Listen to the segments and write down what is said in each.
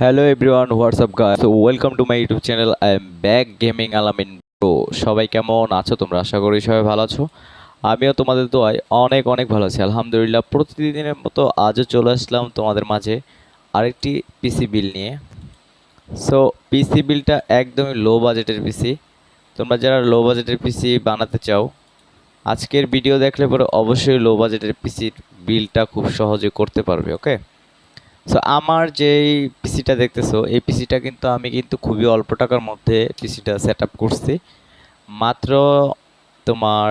Hello everyone WhatsApp guys welcome to my YouTube channel I am back gaming Alamin pro সবাই কেমন আছো তোমরা? আশা করি সবাই ভালো আছো। আমিও তোমাদের দোয়ায় অনেক অনেক ভালো আছি। আলহামদুলিল্লাহ, প্রতিদিনের মতো আজও চলে আসলাম তোমাদের মাঝে আরেকটি পিসি বিল নিয়ে। সো পিসি বিলটা একদমই লো বাজেটের পিসি তোমরা যারা লো বাজেটের পিসি বানাতে চাও, আজকের ভিডিও দেখলে পরে অবশ্যই লো বাজেটের পিসির বিলটা খুব সহজে করতে পারবে ওকে সো আমার যেই পিসিটা দেখতেছো, এই পিসিটা কিন্তু আমি কিন্তু খুবই অল্প টাকার মধ্যে পিসিটা সেট আপ করছি। মাত্র তোমার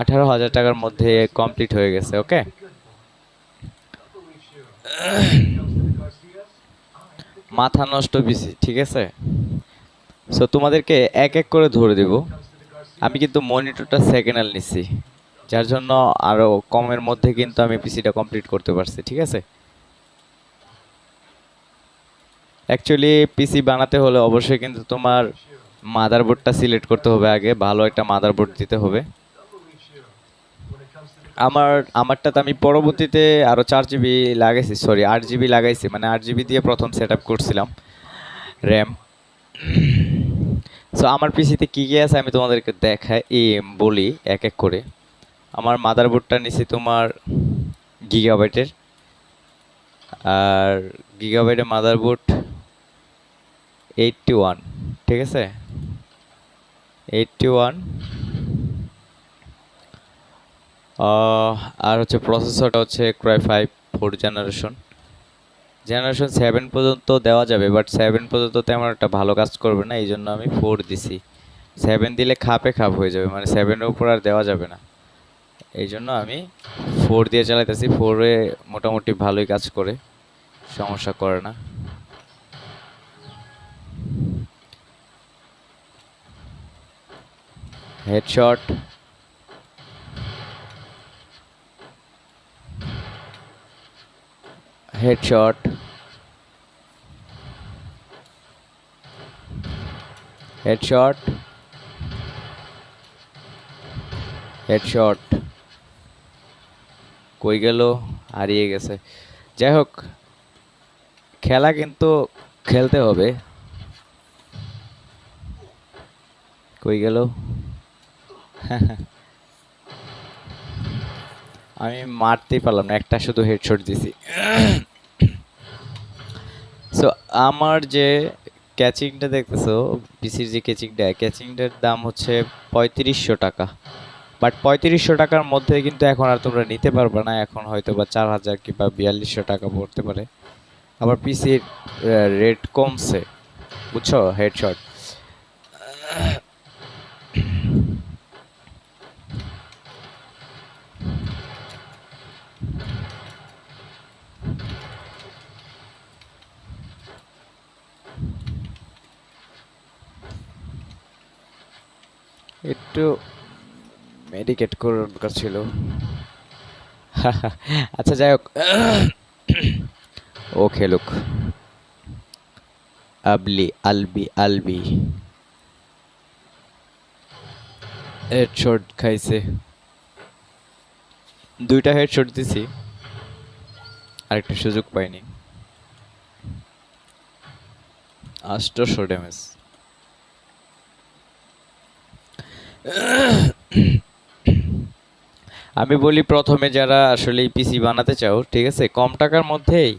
আঠারো হাজার টাকার মধ্যে কমপ্লিট হয়ে গেছে ওকে মাথা নষ্ট পিসি ঠিক আছে? সো তোমাদেরকে এক এক করে ধরে দেব। আমি কিন্তু মনিটরটা সেকেন্ড হ্যান্ড নিচ্ছি যার জন্য আরও কমের মধ্যে কিন্তু আমি পিসিটা কমপ্লিট করতে পারছি, ঠিক আছে? অ্যাকচুয়ালি পিসি বানাতে হলে অবশ্যই কিন্তু তোমার মাদারবোর্ডটা সিলেক্ট করতে হবে আগে। ভালো একটা মাদারবোর্ড দিতে হবে। আমার আমারটাতে আমি পরবর্তীতে আরও চার জিবি লাগাইছি সরি আট জিবি লাগাইছি। মানে আট জিবি দিয়ে প্রথম সেট আপ করছিলাম র্যাম সো আমার পিসিতে কী কী আছে আমি তোমাদেরকে দেখাই এই বলি এক এক করে। আমার মাদারবোর্ডটা নিছি তোমার গিগাবাইটের আর গিগাবাইটের মাদারবোর্ড এইটটি ওয়ান ঠিক আছে? এইটটি ওয়ান আর হচ্ছে প্রসেসরটা হচ্ছে Cry five four generation generation seven পর্যন্ত দেওয়া যাবে বাট সেভেন পর্যন্ত তেমন একটা ভালো কাজ করবে না এই জন্য আমি ফোর দিছি। সেভেন দিলে খাপে খাপ হয়ে যাবে মানে সেভেনের উপর আর দেওয়া যাবে না। এই জন্য আমি ফোর দিয়ে চালাইতেছি ফোরে মোটামুটি ভালোই কাজ করে, সমস্যা করে না। হেডশট হেডশট হেডশট হেডশট কই গেল? হারিয়ে গেছে। যাই হোক খেলা কিন্তু খেলতে হবে। কই গেল? আমি মারতেই পারলাম না, একটা শুধু হেডশট দিছি। সো আমার যে ক্যাচিংটা দেখতেছো, পিসির যে ক্যাচিংটা ক্যাচিংটার দাম হচ্ছে পঁয়ত্রিশশো টাকা। বাট পঁয়ত্রিশশো টাকার মধ্যে কিন্তু এখন আর তোমরা নিতে পারবে না, এখন হয়তো বা চার হাজার কিংবা বিয়াল্লিশশো টাকা পড়তে পারে। আবার পিসির রেট কমছে, বুঝছ হেডশট একটু মেডিকেট করার ছিল। আচ্ছা যাই হোক। ও খেলুক আবলি, আলবি আলবি। হেডশট খাইছে। দুইটা হেডশট দিছি। আরেকটা সুযোগ পাইনি। আষ্টশো ড্যামেজ আমি বলি প্রথমে যারা আসলে পিসি বানাতে চাও, ঠিক আছে? কম টাকার মধ্যেই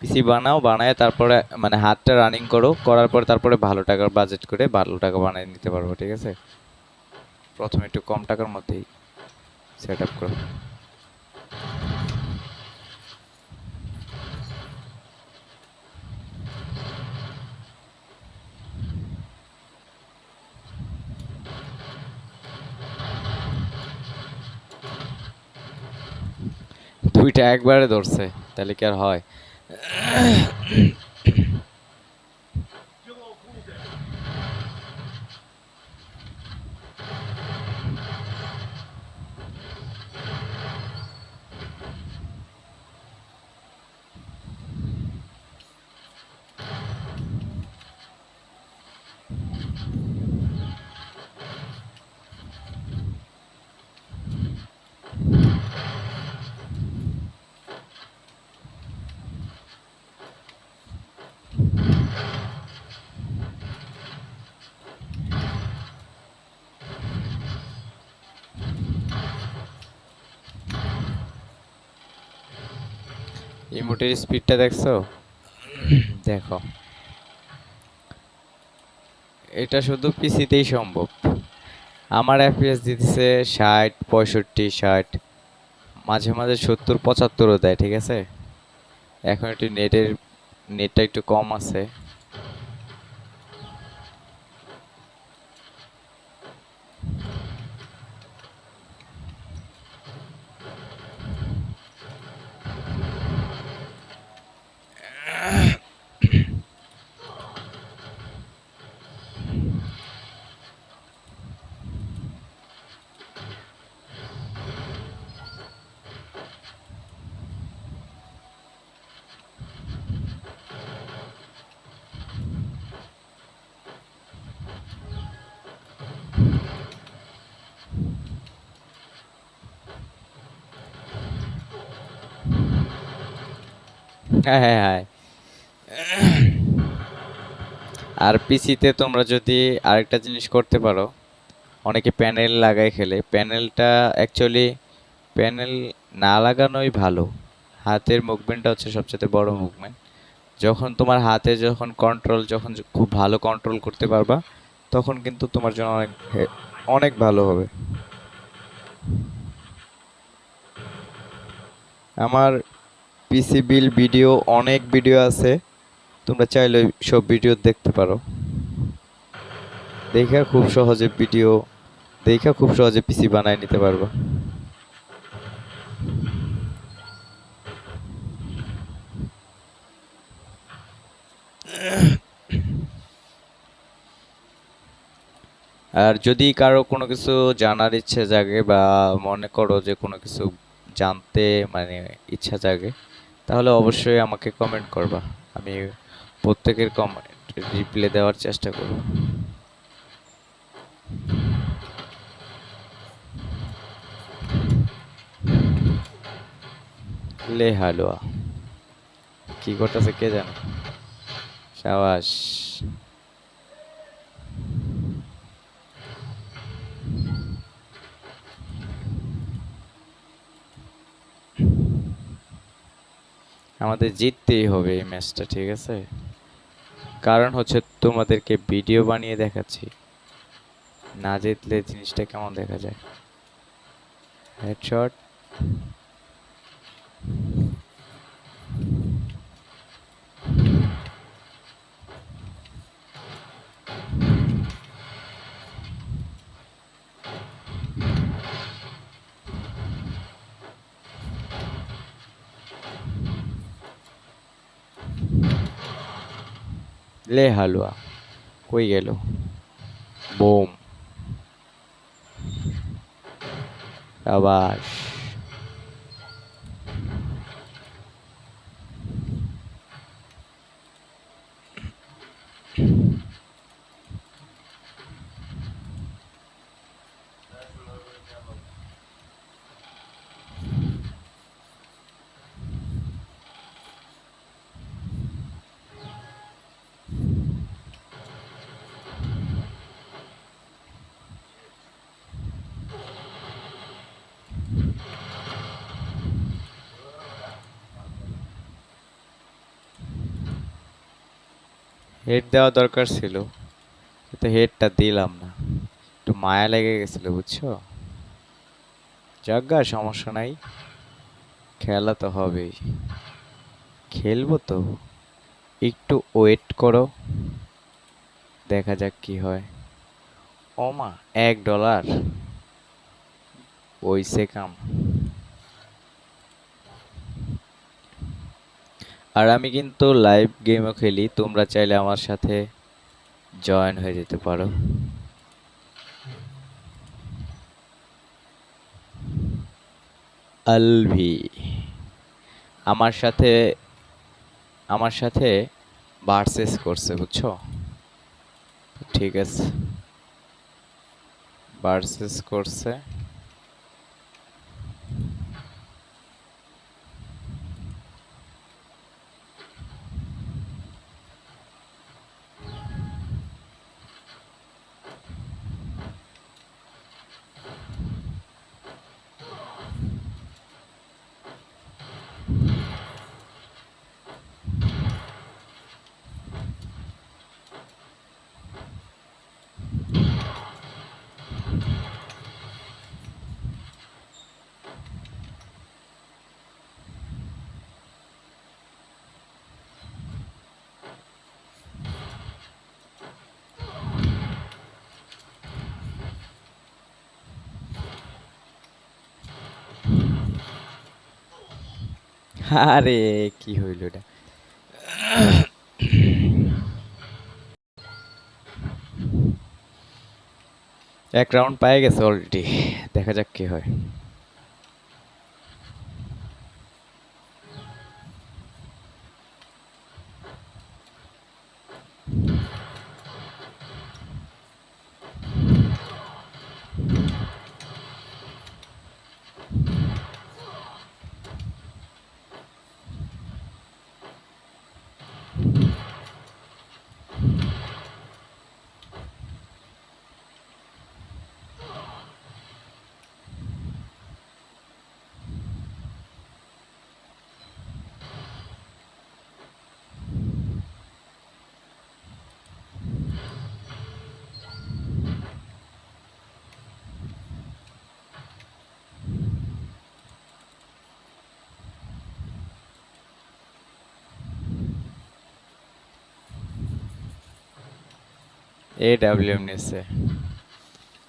পিসি বানাও, বানায়, তারপরে মানে হাতটা রানিং করো, করার পর তারপরে ভালো টাকার বাজেট করে ভালো টাকা বানিয়ে নিতে পারব, ঠিক আছে? প্রথমে একটু কম টাকার মধ্যেই সেট আপ করো। দুইটা একবারে ধরছে তাহলে কি আর হয়? ইমোটের স্পিডটা দেখছ? দেখো। এটা শুধু পিসিতেই সম্ভব। আমার এফপিএস দিতেছে ষাট, পঁয়ষট্টি, ষাট। মাঝে মাঝে সত্তর, পঁচাত্তরও দেয়, ঠিক আছে? এখন একটু নেটের নেটটা একটু কম আছে। হ্যাঁ হ্যাঁ হ্যাঁ। আর পিসিতে তোমরা যদি আরেকটা জিনিস করতে পারো, অনেকে প্যানেল লাগায় খেলে। প্যানেলটা অ্যাকচুয়ালি প্যানেল না লাগানোই ভালো। হাতের মুভমেন্টটা হচ্ছে সবচেয়ে বড় মুভমেন্ট যখন তোমার হাতে যখন কন্ট্রোল যখন খুব ভালো কন্ট্রোল করতে পারবা, তখন কিন্তু তোমার জন্য অনেক অনেক ভালো হবে। আমার পিসি বিল ভিডিও, অনেক ভিডিও আছে। তোমরা চাইলে সব ভিডিও দেখতে পারো। দেখা খুব সহজে ভিডিও, দেখা খুব সহজে পিসি বানায় নিতে পারবা। আর যদি কারও কোনো কিছু জানার ইচ্ছে জাগে বা মনে করো যে কোনো কিছু জানতে মানে ইচ্ছা জাগে তাহলে অবশ্যই আমাকে কমেন্ট করবা। আমি প্রত্যেকের কমেন্ট রিপ্লাই দেওয়ার চেষ্টা করব। লে হালুয়া। কি করতেছে কে জানে? সাবাস। আমাদের জিততেই হবে এই ম্যাচটা, ঠিক আছে? কারণ হচ্ছে তোমাদেরকে ভিডিও বানিয়ে দেখাচ্ছি। না জিতলে জিনিসটা কেমন দেখা যায়? হেডশট লে হালুয়া কই গেল বোম আবাস হেড দেওয়া দরকার ছিল, কিন্তু হেডটা দিলাম না। একটু মায়া লেগে গেছিল, বুঝছ? যাজ্ঞা সমস্যা নাই। খেলা তো হবেই। খেলব তো। একটু ওয়েট করো। দেখা যাক কি হয়। ও মা এক ডলার ওই সে কাম। আর আমি কিন্তু লাইভ গেমও খেলি, তোমরা চাইলে আমার সাথে জয়েন হয়ে যেতে পারো। আলভি, আমার সাথে আমার সাথে ভার্সেস করছে, বুঝছ? ঠিক আছে। ভার্সেস করছে। আরে কি হইল এটা? এক রাউন্ড পায়ে গেছে অলরেডি দেখা যাক কি হয়। এ ডাব্লিউ নিচ্ছে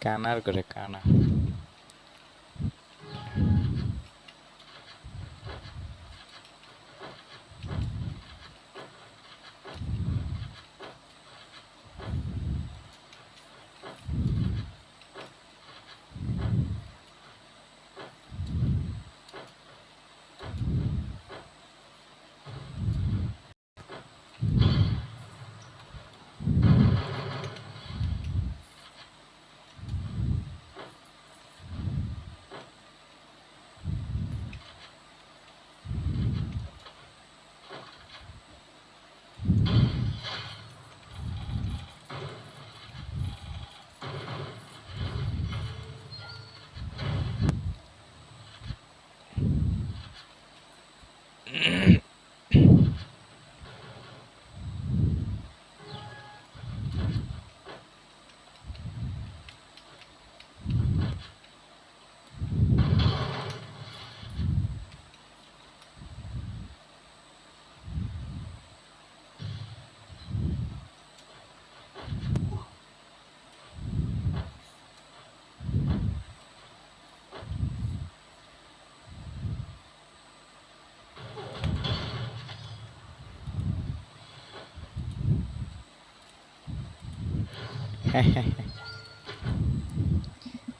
কানার করে কানা।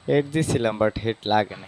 হেড দিছিলাম বাট হেড লাগে না।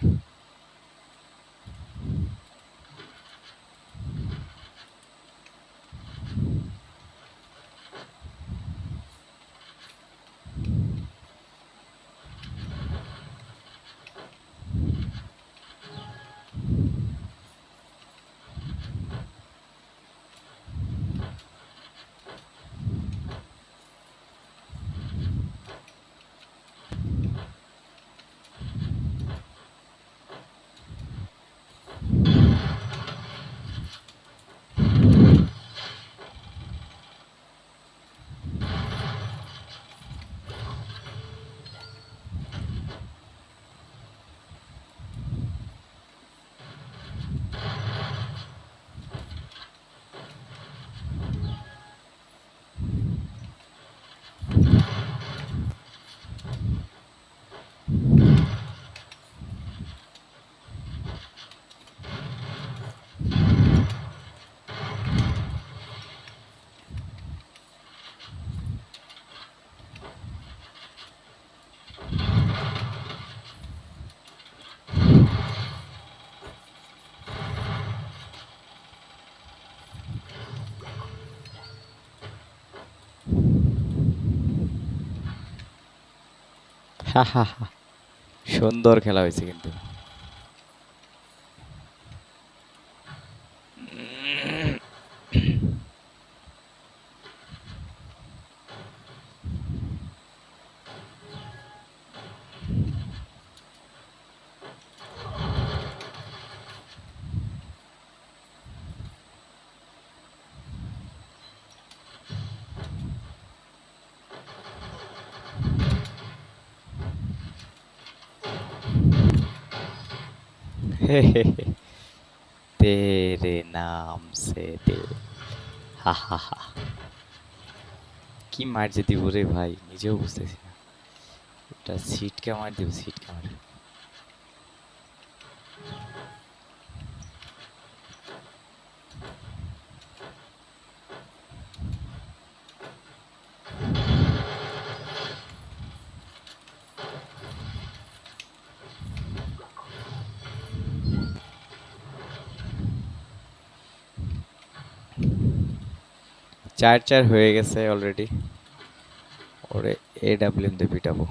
সুন্দর খেলা হয়েছে কিন্তু। তেরে নাম সে দিল হা হা হা কি মার যে দিব রে ভাই নিজেও বুঝতেছি না। এটা সিটকে মার দিব সিটকে মার চার চার হয়ে গেছে অলরেডি ওরে এ ডাব্লিউ দিয়ে পিটাবো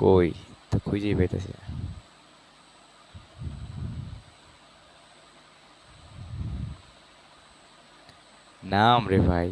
কই তো খুঁজেই পেতেছি। নাম রে ভাই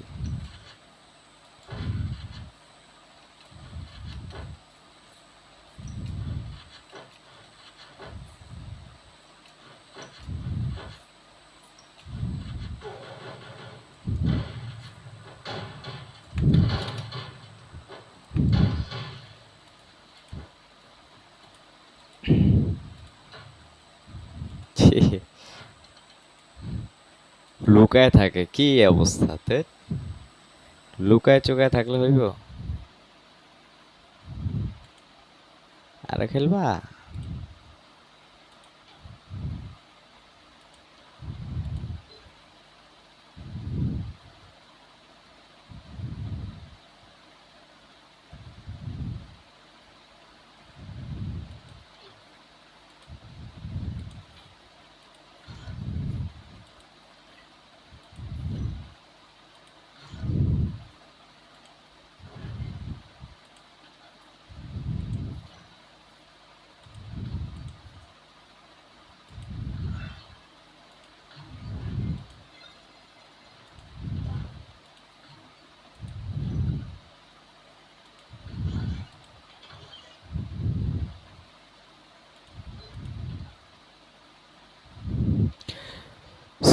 লুকায় থাকে কি অবস্থাতে? লুকায় চুকায় থাকলে হইব? আরে খেলবা?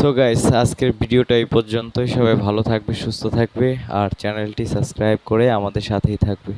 সো গাইস আজকের ভিডিওটা এই পর্যন্তই। সবাই ভালো থাকবে, সুস্থ থাকবে, আর চ্যানেলটি সাবস্ক্রাইব করে আমাদের সাথেই থাকবে।